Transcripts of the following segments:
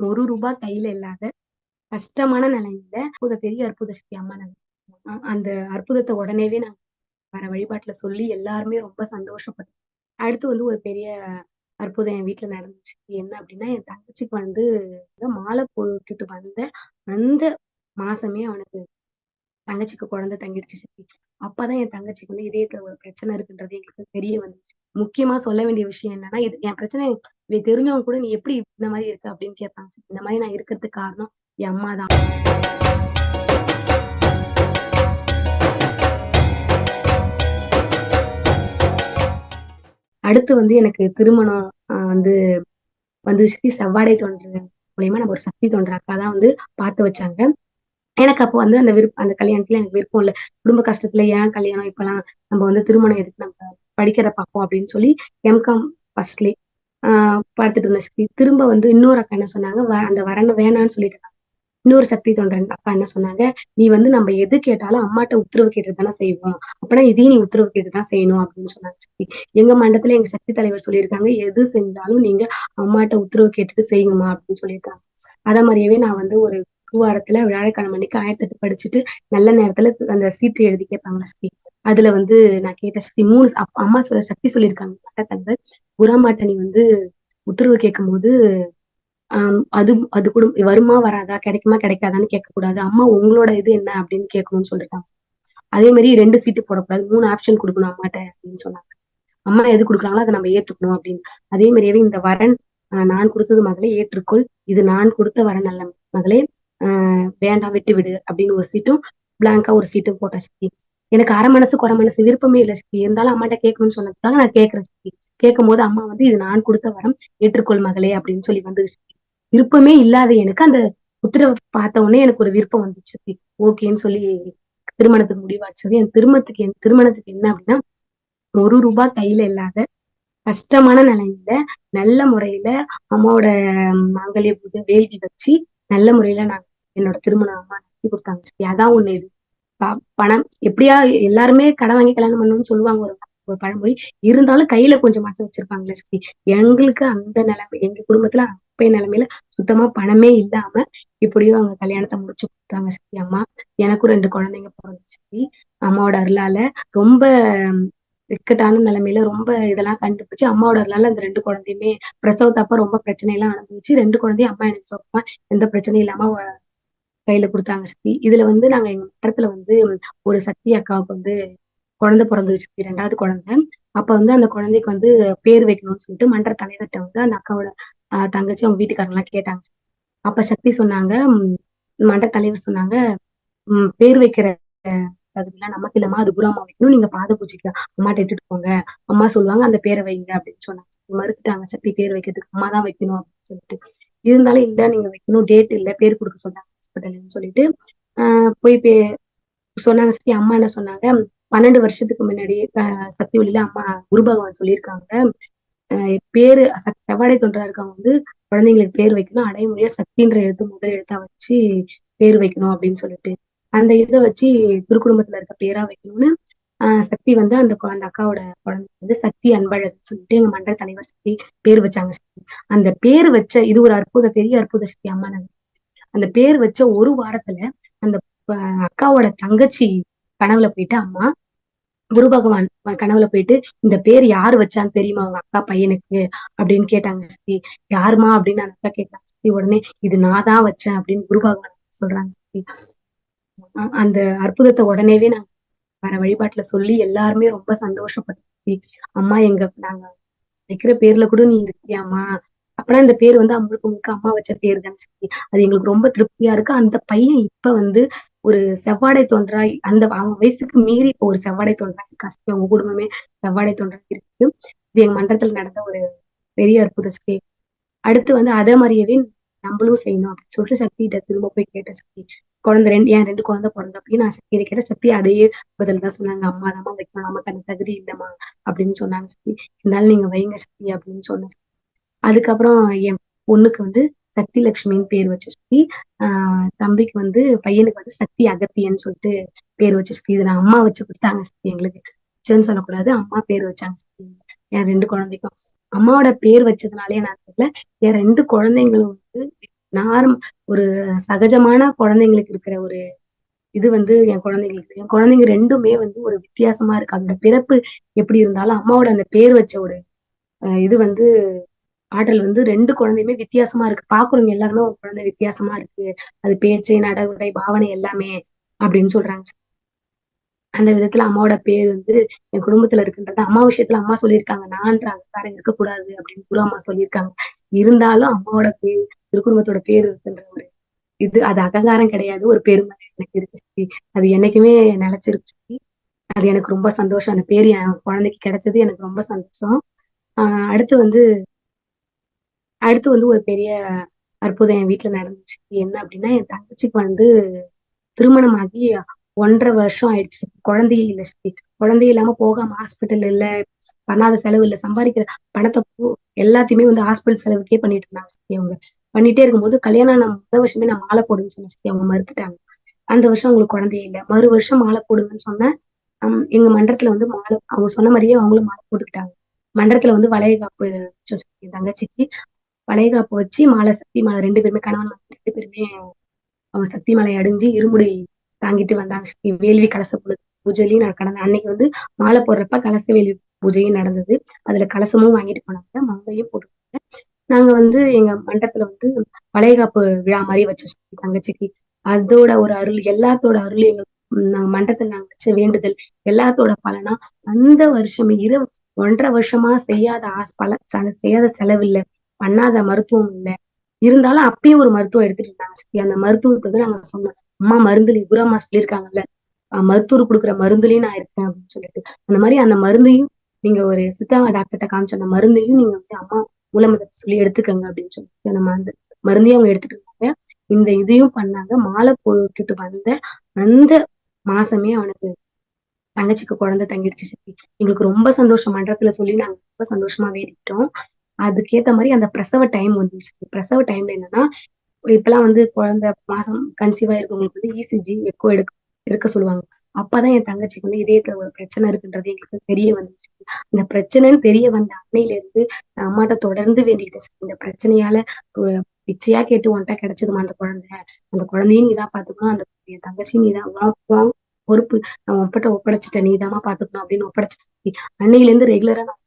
ஒரு ரூபாய் கையில இல்லாத கஷ்டமான நிலையில அற்புத பெரிய அற்புத சக்தி அம்மா நாங்க அந்த அற்புதத்தை உடனேவே நாங்க வர வழிபாட்டுல சொல்லி எல்லாருமே ரொம்ப சந்தோஷப்பட்டோம் அடுத்து வந்து ஒரு பெரிய அற்புதம் என் வீட்டுல நடந்துச்சு. என்ன அப்படின்னா என் தங்கச்சிக்கு வந்து மாலை போட்டுட்டு வந்த அந்த மாசமே அவனுக்கு தங்கச்சிக்கு குழந்தை தங்கிடுச்சு சக்தி. அப்பதான் என் தங்கச்சிக்கு வந்து இதயத்துல ஒரு பிரச்சனை இருக்குன்றது எங்களுக்கு தெரிய வந்துச்சு. முக்கியமா சொல்ல வேண்டிய விஷயம் என்னன்னா இது என் பிரச்சனை இது தெரிஞ்சவங்க கூட நீ எப்படி இந்த மாதிரி இருக்க அப்படின்னு கேட்பாங்க. இந்த மாதிரி நான் இருக்கிறதுக்கு காரணம் என் அம்மா தான். அடுத்து வந்து எனக்கு திருமணம் ஆஹ் வந்து வந்து சக்தி செவ்வாடை தோன்ற மூலியமா நம்ம ஒரு சக்தி தோன்ற அக்கா தான் வந்து பார்த்து வச்சாங்க. எனக்கு அப்போ வந்து அந்த விருப்பம் அந்த கல்யாணத்துல எனக்கு விருப்பம் இல்லை. குடும்ப கஷ்டத்துல ஏன் கல்யாணம் இப்பெல்லாம் நம்ம வந்து திருமணம் எதுக்கு நம்ம படிக்கிறத பார்ப்போம் அப்படின்னு சொல்லி எம்காம் ஃபர்ஸ்ட்லயே ஆஹ் பார்த்துட்டு இருந்த சக்தி திரும்ப வந்து இன்னொரு அக்கா என்ன சொன்னாங்க வ- அந்த வரன் வேணாம்னு சொல்லிட்டு இன்னொரு சக்தி தொண்டன் அக்கா என்ன சொன்னாங்க நீ வந்து நம்ம எது கேட்டாலும் அம்மாட்ட உத்தரவு கேட்டு தானே செய்வோம். அப்பனா இதையும் நீ உத்தரவு கேட்டு தான் செய்யணும் அப்படின்னு சொன்னாங்க சக்தி எங்க மண்டலத்துல எங்க சக்தி தலைவர் சொல்லியிருக்காங்க எது செஞ்சாலும் நீங்க அம்மாட்ட உத்தரவு கேட்டுட்டு செய்யுங்கம்மா அப்படின்னு சொல்லியிருக்காங்க. அதே மாதிரியவே நான் வந்து ஒரு வாரத்துல வியாழக்கிழமை அன்னைக்கு ஆயிரத்தி எட்டு படிச்சுட்டு நல்ல நேரத்துல அந்த சீட்டு எழுதி கேட்பாங்க சக்தி அதுல வந்து நான் கேட்ட சக்தி மூணு அம்மா சொல்ல சக்தி சொல்லியிருக்காங்க மட்டத்தலைவர் புறாமாட்ட வந்து உத்தரவு கேட்கும் போது ஆஹ் அது அது கூட வருமா வராதா கிடைக்குமா கிடைக்காதான்னு கேட்கக்கூடாது. அம்மா உங்களோட இது என்ன அப்படின்னு கேட்கணும்னு சொல்லிட்டாங்க. அதே மாதிரி ரெண்டு சீட்டு போடக்கூடாது மூணு ஆப்ஷன் கொடுக்கணும் அம்மாட்ட அப்படின்னு சொன்னாங்க. அம்மா எது கொடுக்குறாங்களோ அதை நம்ம ஏத்துக்கணும் அப்படின்னு. அதே மாதிரியே இந்த வரன் நான் கொடுத்தது மகளே ஏற்றுக்கொள். இது நான் கொடுத்த வரன் அல்ல மகளே. ஆஹ் வேண்டாம் விட்டு விடு அப்படின்னு ஒரு சீட்டும் பிளாங்கா ஒரு சீட்டும் போட்ட சக்தி. எனக்கு அரை மனசு குறை மனசு விருப்பமே இல்லை சக்தி இருந்தாலும் அம்மாட்ட கேட்கணும்னு சொன்னதுக்காக நான் கேட்கறேன் சக்தி கேட்கும் போது அம்மா வந்து இது நான் கொடுத்த வரம் ஏற்றுக்கொள் மகளே அப்படின்னு சொல்லி வந்து விருப்பமே இல்லாத எனக்கு அந்த உத்தரவை பார்த்த உடனே எனக்கு ஒரு விருப்பம் வந்துச்சு சக்தி ஓகேன்னு சொல்லி திருமணத்துக்கு முடிவாச்சது. என் திருமணத்துக்கு என் திருமணத்துக்கு என்ன அப்படின்னா ஒரு ரூபாய் கையில இல்லாத கஷ்டமான நிலையில நல்ல முறையில அம்மாவோட மாங்கல்ய பூஜை வேள்வி வச்சு நல்ல முறையில நான் என்னோட திருமணம் அம்மா நடத்தி கொடுத்தாங்க சரி அதான் ஒண்ணு இது. பணம் எப்படியா எல்லாருமே கடன் வாங்கி கல்யாணம் பண்ணணும்னு சொல்லுவாங்க. ஒரு ஒரு பழமொழி. இருந்தாலும் கையில கொஞ்சம் மாற்றம் வச்சிருப்பாங்களே சக்தி எங்களுக்கு அந்த நிலைமை எங்க குடும்பத்துல அப்பய நிலைமையில சுத்தமா பணமே இல்லாம இப்படியும் அவங்க கல்யாணத்தை முடிச்சு கொடுத்தாங்க சக்தி அம்மா. எனக்கும் ரெண்டு குழந்தைங்க பிறந்துச்சு சரி அம்மாவோட அருளால ரொம்ப இக்கட்டான நிலைமையில ரொம்ப இதெல்லாம் கண்டுபிடிச்சு அம்மாவோட அருளால அந்த ரெண்டு குழந்தையுமே பிரசவத்தப்ப ரொம்ப பிரச்சனை எல்லாம் அனுபவிச்சு ரெண்டு குழந்தையும் அம்மா எனக்கு சுத்தமா எந்த பிரச்சனையும் இல்லாம கையில கொடுத்தாங்க சக்தி. இதுல வந்து நாங்க எங்க மட்டத்துல வந்து ஒரு சக்தி அக்காவுக்கு வந்து குழந்தை பிறந்துச்சு சக்தி ரெண்டாவது குழந்தை. அப்ப வந்து அந்த குழந்தைக்கு வந்து பேர் வைக்கணும்னு சொல்லிட்டு மன்ற தலைவர்கிட்ட வந்து அந்த அக்காவோட தங்கச்சி அவங்க வீட்டுக்காரங்க எல்லாம் கேட்டாங்க அப்ப சக்தி சொன்னாங்க மன்ற தலைவர் சொன்னாங்க பேர் வைக்கிற தகுதியெல்லாம் நமக்கு இல்லாம அது குருமா வைக்கணும் நீங்க பாத பூஜைக்கு அம்மாட்ட இட்டுட்டு போங்க. அம்மா சொல்லுவாங்க அந்த பேரை வைங்க அப்படின்னு சொன்னாங்க மறுத்துட்டாங்க சக்தி பேர் வைக்கிறதுக்கு அம்மா தான் வைக்கணும் அப்படின்னு சொல்லிட்டு. இருந்தாலும் இல்ல நீங்க வைக்கணும் டேட் இல்ல பேர் கொடுக்க சொன்னாங்க. ஹாஸ்பிட்டல்னு சொல்லிட்டு போய் பே சொன்னாங்க சக்தி அம்மா என்ன சொன்னாங்க பன்னெண்டு வருஷத்துக்கு முன்னாடி சக்தி ஒளியில அம்மா குரு பகவான் சொல்லியிருக்காங்க. பேரு செவ்வாடை தொண்டரா இருக்கவங்க வந்து குழந்தைங்களுக்கு பேர் வைக்கணும் அடைமுறையா சக்தின்ற எழுத்து முதல் எழுத்தா வச்சு பேர் வைக்கணும் அப்படின்னு சொல்லிட்டு. அந்த இதை வச்சு திருக்குடும்பத்துல இருக்க பேரா வைக்கணும்னு ஆஹ் சக்தி வந்து அந்த அந்த அக்காவோட குழந்தை வந்து சக்தி அன்பழகன் சொல்லிட்டு எங்க மண்டல தலைவர் சக்தி பேர் வச்சாங்க. சக்தி அந்த பேர் வச்ச இது ஒரு அற்புத பெரிய அற்புத சக்தி அம்மா அந்த பேர் வச்ச ஒரு வாரத்துல அந்த அக்காவோட தங்கச்சி கனவுல போயிட்டு அம்மா குரு பகவான் கனவுல போயிட்டு இந்த பேர் யாரு வச்சான்னு தெரியுமா? அவங்க அக்கா பையனுக்கு அப்படின்னு கேட்டாங்க சக்தி யாருமா அப்படின்னு அந்த அக்கா கேட்டாங்க சக்தி உடனே இது நான் தான் வச்சேன் அப்படின்னு குரு பகவான் சொல்றாங்க சக்தி அந்த அற்புதத்தை உடனேவே நாங்க வர வழிபாட்டுல சொல்லி எல்லாருமே ரொம்ப சந்தோஷப்பட்டு அம்மா எங்க நாங்க வைக்கிற பேர்ல கூட நீ இருக்கியாமா அப்புறம் இந்த பேர் வந்து முழுக்க முழுக்க அம்மா வச்ச பேர் தான் சரி அது எங்களுக்கு ரொம்ப திருப்தியா இருக்கு. அந்த பையன் இப்ப வந்து ஒரு செவ்வாடை தொன்றாய் அந்த அவங்க வயசுக்கு மீறி இப்ப ஒரு செவ்வாடை தொன்றாய் கஷ்டம் அவங்க குடும்பமே செவ்வாடை தொன்றாய் இருக்கு. இது எங்க மன்றத்துல நடந்த ஒரு பெரிய அற்புத ஸ்டே அடுத்து வந்து அதே மாதிரியவே நம்மளும் செய்யணும் அப்படின்னு சொல்லிட்டு சக்திகிட்ட திரும்ப போய் கேட்ட சக்தி. குழந்தை ரெண்டு ஏன் ரெண்டு குழந்தை பிறந்தப்பயும் நான் சக்தியை கேட்ட சக்தி அதே பதில் தான் சொன்னாங்க. அம்மா தான் வைக்கணும் நமக்கு அந்த தகுதி இல்லைம்மா அப்படின்னு சொன்னாங்க சக்தி. இருந்தாலும் நீங்க வைங்க சக்தி அப்படின்னு சொன்ன அதுக்கப்புறம் என் பொண்ணுக்கு வந்து சக்தி லட்சுமின்னு பேர் வச்ச சக்தி தம்பிக்கு வந்து பையனுக்கு வந்து சக்தி அகத்தியன்னு சொல்லிட்டு பேர் வச்ச சக்தி இது நான் அம்மா வச்சு கொடுத்தாங்க சக்தி எங்களுக்கு. வச்சேன்னு சொல்லக்கூடாது. அம்மா பேர் வச்சாங்க சக்தி. என் ரெண்டு குழந்தைக்கும். அம்மாவோட பேர் வச்சதுனாலே நான் தெரியல. என் ரெண்டு குழந்தைங்களும் வந்து நார்ம் ஒரு சகஜமான குழந்தைங்களுக்கு இருக்கிற ஒரு இது வந்து என் குழந்தைங்களுக்கு. என் குழந்தைங்க ரெண்டுமே வந்து ஒரு வித்தியாசமா இருக்கு. அதோட பிறப்பு எப்படி இருந்தாலும் அம்மாவோட அந்த பேர் வச்ச ஒரு இது வந்து ஆற்றல் வந்து ரெண்டு குழந்தையுமே வித்தியாசமா இருக்கு. பாக்குறவங்க எல்லாருமே ஒரு குழந்தை வித்தியாசமா இருக்கு. அது பேச்சு நடவுடை பாவனை எல்லாமே அப்படின்னு சொல்றாங்க அந்த விதத்துல அம்மாவோட பேர் வந்து என் குடும்பத்துல இருக்குன்றது அம்மா விஷயத்துல அம்மா சொல்லியிருக்காங்க. நான்ற அங்கக்காரன் இருக்கக்கூடாது அப்படின்னு குரு அம்மா சொல்லியிருக்காங்க. இருந்தாலும் அம்மாவோட பேர் திருக்குடும்பத்தோட பேர் இருக்குன்ற ஒரு இது அது அகங்காரம் கிடையாது. ஒரு பெருமை எனக்கு இருக்கு அது என்னைக்குமே நிலைச்சிருக்கு அது எனக்கு ரொம்ப சந்தோஷம். அந்த பேர் என் குழந்தைக்கு கிடைச்சது எனக்கு ரொம்ப சந்தோஷம். ஆஹ் அடுத்து வந்து அடுத்து வந்து ஒரு பெரிய அற்புதம் என் வீட்டுல நடந்துச்சு. என்ன அப்படின்னா என் தங்கச்சிக்கு வந்து திருமணமாகி ஒன்றரை வருஷம் ஆயிடுச்சு. குழந்தையே இல்லை ஸ்ரீ. குழந்தையே இல்லாம போகாம ஹாஸ்பிட்டல் இல்ல பண்ணாத செலவு இல்ல. சம்பாதிக்கிற பணத்தை எல்லாத்தையுமே வந்து ஹாஸ்பிட்டல் செலவுக்கே பண்ணிட்டு இருந்தாங்க ஸ்ரீ அவங்க. பண்ணிட்டே இருக்கும்போது கல்யாணம் நான் முதல் வருஷமே நான் மாலை போடுன்னு சொன்ன ஸ்ரீ. அவங்க மறுத்துட்டாங்க. அந்த வருஷம் அவங்களுக்கு குழந்தையே இல்லை. மறு வருஷம் மாலை போடுங்கன்னு சொன்னேன். எங்க மன்றத்துல வந்து மாலை அவங்க சொன்ன மாதிரியே அவங்களும் மாலை போட்டுக்கிட்டாங்க. மன்றத்துல வந்து வளையகாப்பு என் தங்கச்சிக்கு. வளையகாப்பு வச்சு மாலை சக்தி மாலை ரெண்டு பேருமே கணவன் ரெண்டு பேருமே அவங்க சக்தி மலை அடைஞ்சு இருமுடி தாங்கிட்டு வந்தாங்க. வேள்வி கலச பூஜையிலையும் கடந்த அன்னைக்கு வந்து மாலை போடுறப்ப கலச வேள்வி பூஜையும் நடந்தது. அதுல கலசமும் வாங்கிட்டு போனாங்க. மங்கையும் போட்டுருக்காங்க நாங்க வந்து எங்க மண்டபத்துல வந்து வளைகாப்பு விழா மாதிரி வச்சிருக்கோம் தங்கச்சிக்கு. அதோட ஒரு அருள் எல்லாத்தோட அருள் எங்க நாங்க மண்டபத்துல நாங்க வச்ச வேண்டுதல் எல்லாத்தோட பலனா அந்த வருஷம் இரு ஒன்றரை வருஷமா செய்யாத ஆஸ் பல செய்யாத செலவு இல்லை பண்ணாத மருத்துவம் இல்லை. இருந்தாலும் அப்பயும் ஒரு மருத்துவம் எடுத்துட்டு இருந்தாங்க அந்த மருத்துவத்தை நாங்க சொன்னோம். அம்மா மருந்துல குருமா சொல்லியிருக்காங்கல்ல. மருத்துவர் கொடுக்குற மருந்துலயும் நான் இருக்கேன் அப்படின்னு சொல்லிட்டு. அந்த மாதிரி அந்த மருந்தையும் நீங்க ஒரு சித்தா டாக்டர்கிட்ட காமிச்ச அந்த மருந்தையும் நீங்க வந்து அம்மா மூலமதத்தை சொல்லி எடுத்துக்கங்க அப்படின்னு சொல்லிட்டு அந்த மருந்து மருந்தையும் அவங்க எடுத்துட்டு இந்த இதையும் பண்ணாங்க. மாலை போட்டுட்டு வந்த அந்த மாசமே அவனுக்கு தங்கச்சிக்கு குழந்தை தங்கிடுச்சு சக்தி எங்களுக்கு ரொம்ப சந்தோஷம். மன்றத்துல சொல்லி நாங்க ரொம்ப சந்தோஷமா வேடிக்கிட்டோம் அதுக்கேத்த மாதிரி அந்த பிரசவ டைம் வந்துச்சு. பிரசவ டைம்ல என்னன்னா இப்பெல்லாம் வந்து குழந்தை மாசம் கன்சீவா இருக்கவங்களுக்கு வந்து இசிஜி எக்கோ எடுக்க எடுக்க சொல்லுவாங்க. அப்பதான் என் தங்கச்சிக்கு வந்து இதயத்துல ஒரு பிரச்சனை இருக்குன்றது எங்களுக்கு தெரிய வந்துச்சு. இந்த பிரச்சனைன்னு தெரிய வந்த அன்னையில இருந்து அம்மாட்ட தொடர்ந்து வேண்டிட்டு இந்த பிரச்சனையால பிச்சையா கேட்டு ஒன்ட்டா கிடைச்சதுமா அந்த குழந்தை. அந்த குழந்தையும் நீதான் பாத்துக்கணும் அந்த என் தங்கச்சியும் நீதான் பொறுப்பு. நான் உன்கிட்ட ஒப்படைச்சிட்டேன். நீதாமா பாத்துக்கணும் அப்படின்னு ஒப்படைச்சிட்டு அன்னையில இருந்து ரெகுலரா நான்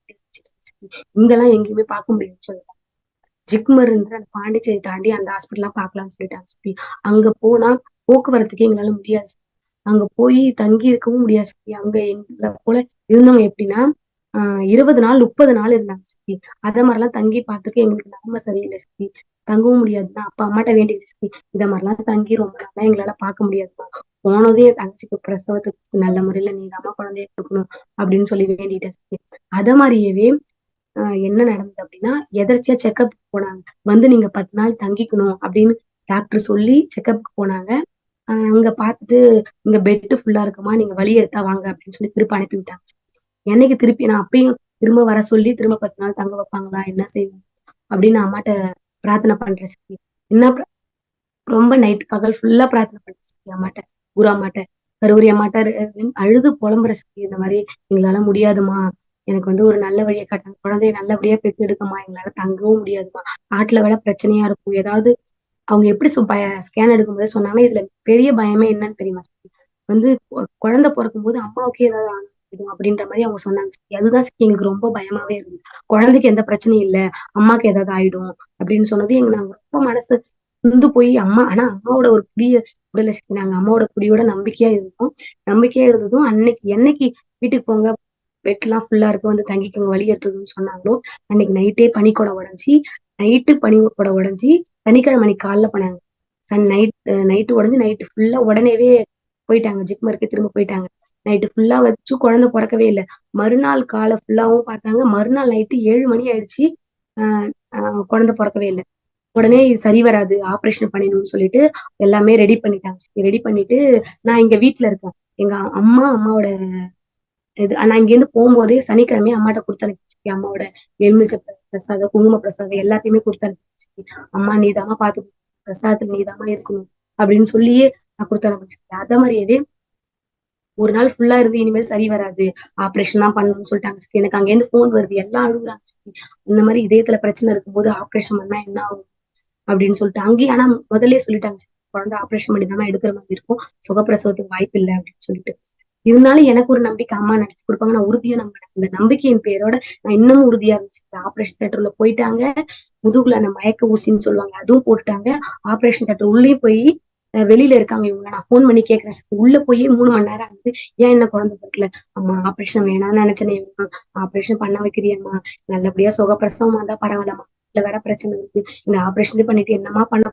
இங்கெல்லாம் எங்கேயுமே பார்க்க முடியும்னு சொல்லுவாங்க அந்த பாண்டிச்சேரி தாண்டி அந்த ஹாஸ்பிட்டல்லாம் பார்க்கலாம்னு சொல்லிட்டாங்க அங்க போனா போக்குவரத்துக்கு எங்களால முடியாது அங்க போய் தங்கி இருக்கவும் முடியாது சக்தி அங்க எங்களை போல இருந்தவங்க எப்படின்னா ஆஹ் இருபது நாள் முப்பது நாள் இருந்தாங்க சக்தி அதே மாதிரிலாம் தங்கி பார்த்துக்க எங்களுக்கு நிலைமை சரியில்லை சக்தி தங்கவும் முடியாதுதான் அப்பா அம்மாட்ட வேண்டியது சக்தி இத மாதிரிலாம் தங்கி ரொம்ப நாளா எங்களால பார்க்க முடியாதுதான் போனதே என் தங்கச்சிக்கு பிரசவத்துக்கு நல்ல முறையில நீதாம குழந்தைய கொடுக்கணும் அப்படின்னு சொல்லி வேண்டிட்டேன் சக்தி அதே மாதிரியவே என்ன நடந்தது அப்படின்னா எதர்ச்சியா செக்அப் போனாங்க. வந்து நீங்க பத்து நாள் தங்கிக்கணும் அப்படின்னு டாக்டர் சொல்லி செக்அப் போனாங்க. அங்க பார்த்துட்டு இங்க பெட்டு ஃபுல்லா இருக்குமா? நீங்க வழி எடுத்தா வாங்க அப்படின்னு சொல்லி திருப்பி அனுப்பி விட்டாங்க. என்னைக்கு திருப்பி நான் அப்பயும் திரும்ப வர சொல்லி திரும்ப பத்து நாள் தங்க வைப்பாங்களா? என்ன செய்வோம் அப்படின்னு அம்மாட்ட பிரார்த்தனை பண்றேன் சக்தி என்ன ரொம்ப நைட் பகல் ஃபுல்லா பிரார்த்தனை பண்றேன் சக்தி அம்மாட்ட குரு அம்மாட்ட. கருவரி அம்மாட்ட அழுது புலம்புற சக்தி இந்த மாதிரி எங்களால முடியாதுமா? எனக்கு வந்து ஒரு நல்ல வழியை காட்டாங்க குழந்தைய நல்லபடியா பெற்று எடுக்கமா எங்களால தங்கவும் முடியாதுமா. நாட்டுல வேலை பிரச்சனையா இருக்கும். ஏதாவது அவங்க எப்படி ஸ்கேன் எடுக்கும்போது சொன்னாங்கன்னா இதுல பெரிய பயமே என்னன்னு தெரியுமா? வந்து குழந்தை பிறக்கும் போது அம்மாவுக்கு ஏதாவது ஆகும் அப்படின்ற மாதிரி அவங்க சொன்னாங்க. அதுதான் எங்களுக்கு ரொம்ப பயமாவே இருந்தது. குழந்தைக்கு எந்த பிரச்சனையும் இல்லை. அம்மாக்கு ஏதாவது ஆயிடும் அப்படின்னு சொன்னது எங்க நாங்க ரொம்ப மனசு இருந்து போய் அம்மா ஆனா அம்மாவோட ஒரு குடிய உடலை நாங்க அம்மாவோட குடியோட நம்பிக்கையா இருந்தோம். நம்பிக்கையா இருந்ததும் அன்னைக்கு என்னைக்கு வீட்டுக்கு போங்க பெட் எல்லாம் ஃபுல்லா இருக்கும் வந்து தங்கிக்கோங்க வழி எடுத்ததுன்னு சொன்னாங்களோ அன்னைக்கு நைட்டே பனிக்கூட உடஞ்சி நைட்டு பனி உடஞ்சி சனிக்கிழமை காலைல பண்ணாங்க சன் நைட் நைட்டு உடஞ்சி நைட்டு ஃபுல்லா உடனேவே போயிட்டாங்க ஜிக்மருக்கு திரும்ப போயிட்டாங்க. நைட்டு ஃபுல்லா வச்சு குழந்தை பிறக்கவே இல்லை. மறுநாள் காலை ஃபுல்லாவும் பார்த்தாங்க. மறுநாள் நைட்டு ஏழு மணி ஆயிடுச்சு ஆஹ் குழந்தை பிறக்கவே இல்லை. உடனே சரி வராது ஆப்ரேஷன் பண்ணிடணும்னு சொல்லிட்டு எல்லாமே ரெடி பண்ணிட்டாங்க. ரெடி பண்ணிட்டு நான் இங்க வீட்டுல இருக்கேன். எங்க அம்மா அம்மாவோட இது நான் இங்கேருந்து போகும்போதே சனிக்கிழமையே அம்மாட்ட கொடுத்து அனுப்பிச்சு அம்மாவோட எலுமிச்ச பிரசாதம் குங்கும பிரசாதம் எல்லாத்தையுமே கொடுத்து அனுப்பிச்சு அம்மா நீதாமா பார்த்து பிரசாதத்துல நீதாமா இருக்கணும். அப்படின்னு சொல்லியே நான் கொடுத்து அனுப்பிச்சிருக்கேன். அத மாதிரியே ஒரு நாள் ஃபுல்லா இருந்து இனிமேல் சரி வராது. ஆப்ரேஷன் தான் பண்ணணும்னு சொல்லிட்டாங்க. எனக்கு அங்க இருந்து போன் வருது. எல்லாம் அழுகுறாங்க இந்த மாதிரி இதயத்துல பிரச்சனை இருக்கும்போது ஆப்ரேஷன் பண்ணா என்ன ஆகும்? அப்படின்னு சொல்லிட்டு அங்கேயும் ஆனா முதல்ல சொல்லிட்டாங்க குழந்தை ஆப்ரேஷன் பண்ணி தான் எடுக்கிற மாதிரி இருக்கும். சுகப்பிரசவத்துக்கு வாய்ப்பு இல்லை அப்படின்னு சொல்லிட்டு. இருந்தாலும் எனக்கு ஒரு நம்பிக்கை அம்மா நடிச்சு கொடுப்பாங்க. நான் உறுதியா நம்பினேன் இந்த நம்பிக்கையின் பேரோட நான் இன்னமும் உறுதியா இருந்துச்சு ஆபரேஷன் தேட்டர்ல போயிட்டாங்க. முதுகுல அந்த மயக்க ஊசின்னு சொல்லுவாங்க. அதுவும் போட்டுட்டாங்க. ஆபரேஷன் தேட்டர் உள்ளே போய் வெளியில இருக்காங்க இவங்க. நான் ஃபோன் பண்ணி கேட்கறேன். உள்ள போய் மூணு மணி நேரம் ஆகுது. ஏன் என்ன குழந்தை பிறக்கல? அம்மா ஆபரேஷன் வேணாம்னு நினைச்சேன் ஆபரேஷன் பண்ண வைக்கிறியம்மா. நல்லபடியா சுகப்பிரசவமா இருந்தா பரவாயில்லம்மா. இல்ல வேற பிரச்சனை இருக்கு. இந்த ஆபரேஷன் பண்ணிட்டு என்னம்மா பண்ண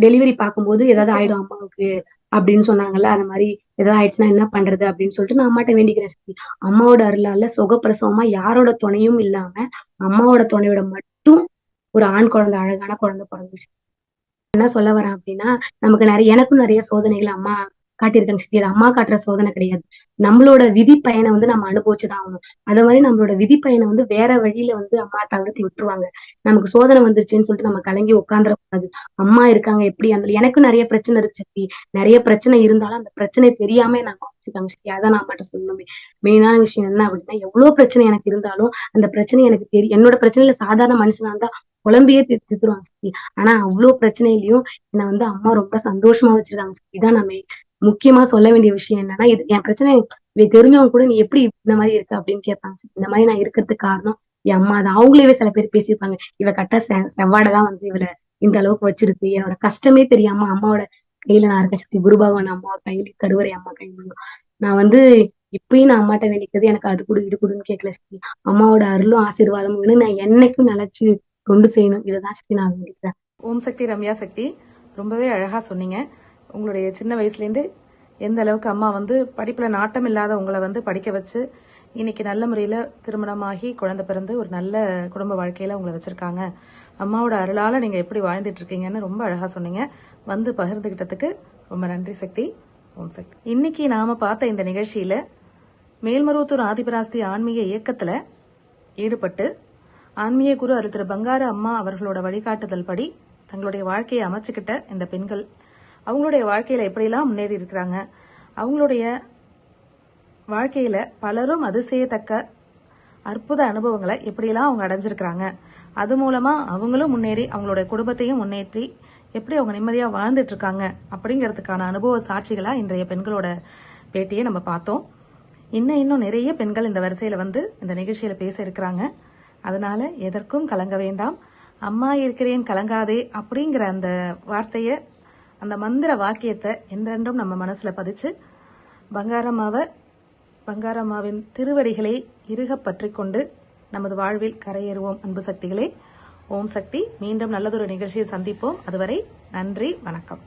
டெலிவரி பார்க்கும்போது ஏதாவது ஆயிடும் அம்மாவுக்கு. அப்படின்னு சொன்னாங்கல்ல அந்த மாதிரி ஏதாவது ஆயிடுச்சுன்னா என்ன பண்றது அப்படின்னு சொல்லிட்டு நான் அம்மாட்ட வேண்டிக்கிறேன் சக்தி. அம்மாவோட அருளால சுகப்பிரசவமா யாரோட துணையும் இல்லாம அம்மாவோட துணையோட மட்டும் ஒரு ஆண் குழந்தை அழகான குழந்தை பிறந்துச்சு. என்ன சொல்ல வரேன் அப்படின்னா நமக்கு நிறைய எனக்கும் நிறைய சோதனைகள் அம்மா காட்டியிருக்காங்க சித்தி. அது அம்மா காட்டுற சோதனை கிடையாது. நம்மளோட விதி பயனை வந்து நம்ம அனுபவிச்சுதான் ஆகணும். அதே மாதிரி நம்மளோட விதி பயனை வந்து வேற வழியில வந்து அம்மா தவிர்த்து விட்டுருவாங்க. நமக்கு சோதனை வந்துருச்சுன்னு சொல்லிட்டு நம்ம கலங்கி உட்காந்துடக்கூடாது அம்மா இருக்காங்க எப்படி அந்த எனக்கும் நிறைய பிரச்சனை இருக்கு சித்தி. நிறைய பிரச்சனை இருந்தாலும் அந்த பிரச்சனை தெரியாம நான் வச்சுக்காங்க சக்தி அதான் நான் மட்டும் சொல்லணுமே. மெயினான விஷயம் என்ன அப்படின்னா எவ்வளவு பிரச்சனை எனக்கு இருந்தாலும் அந்த பிரச்சனை எனக்கு தெரியும் என்னோட பிரச்சனையில சாதாரண மனுஷனா இருந்தா குழம்பையே தித்துருவாங்க சக்தி ஆனா அவ்வளவு பிரச்சனையிலயும் என்னை வந்து அம்மா ரொம்ப சந்தோஷமா வச்சிருக்காங்க சக்தி தான் நம்ம முக்கியமா சொல்ல வேண்டிய விஷயம் என்னன்னா இது என் பிரச்சனை இது தெரிஞ்சவங்க கூட நீ எப்படி இந்த மாதிரி இருக்க அப்படின்னு கேட்பாங்க. இந்த மாதிரி நான் இருக்கிறதுக்கு காரணம் என் அம்மா தான். அவங்களே சில பேர் பேசியிருப்பாங்க இவ கட்ட செ செவ்வாடை தான் வந்து இவளை இந்த அளவுக்கு வச்சிருக்கு. என்னோட கஷ்டமே தெரியாம அம்மாவோட கையில நான் இருக்க சக்தி குருபாகவன் அம்மா கையில கருவறை அம்மா கையில நான் வந்து இப்பயும் நான் அம்மாட்ட வேண்டிக்கிறது எனக்கு அது கொடு இது கொடுன்னு கேட்கல சக்தி. அம்மாவோட அருளும் ஆசீர்வாதமும் வேணும் நான் என்னைக்கும் நினைச்சு கொண்டு செய்யணும். இதைதான் சக்தி நான் வேண்டிக்கிறேன். ஓம் சக்தி ரம்யா சக்தி. ரொம்பவே அழகா சொன்னீங்க. உங்களுடைய சின்ன வயசுலேருந்து எந்த அளவுக்கு அம்மா வந்து படிப்பில் நாட்டம் இல்லாத உங்களை வந்து படிக்க வச்சு இன்னைக்கு நல்ல முறையில் திருமணமாகி குழந்தை பிறந்து ஒரு நல்ல குடும்ப வாழ்க்கையில் உங்களை வச்சுருக்காங்க. அம்மாவோட அருளால் நீங்கள் எப்படி வாழ்ந்துட்டு இருக்கீங்கன்னு ரொம்ப அழகாக சொன்னீங்க. வந்து பகிர்ந்துக்கிட்டதுக்கு ரொம்ப நன்றி சக்தி. ஓம் சக்தி. இன்னைக்கு நாம் பார்த்த இந்த நிகழ்ச்சியில் மேல்மருவத்தூர் ஆதிபராஸ்தி ஆன்மீக இயக்கத்தில் ஈடுபட்டு ஆன்மீக குரு அருள் திரு பங்காரு அம்மா அவர்களோட வழிகாட்டுதல் படி தங்களுடைய வாழ்க்கையை அமைச்சுக்கிட்ட இந்த பெண்கள் அவங்களுடைய வாழ்க்கையில எப்படியெல்லாம் முன்னேறி இருக்கிறாங்க? அவங்களுடைய வாழ்க்கையில பலரும் அதிசயத்தக்க அற்புத அனுபவங்களை எப்படியெல்லாம் அவங்க அடைஞ்சிருக்கிறாங்க? அது மூலமா அவங்களும் முன்னேறி அவங்களுடைய குடும்பத்தையும் முன்னேற்றி எப்படி அவங்க நிம்மதியா வாழ்ந்துட்டு இருக்காங்க? அப்படிங்கிறதுக்கான அனுபவ சாட்சிகளா இன்றைய பெண்களோட பேட்டியை நம்ம பார்த்தோம். இன்னும் இன்னும் நிறைய பெண்கள் இந்த வரிசையில வந்து இந்த நிகழ்ச்சியில பேச இருக்கிறாங்க. அதனால எதற்கும் கலங்க வேண்டாம். அம்மா இருக்கிறேன் கலங்காதே அப்படிங்கிற அந்த வார்த்தையை அந்த மந்திர வாக்கியத்தை என்றென்றும் நம்ம மனசில் பதிச்சு பங்காரம்மாவை பங்காரம்மாவின் திருவடிகளை இறுக பற்றி கொண்டு நமது வாழ்வில் கரையேறுவோம் அன்பு சக்திகளே. ஓம் சக்தி. மீண்டும் நல்லதொரு நிகழ்ச்சியை சந்திப்போம். அதுவரை நன்றி வணக்கம்.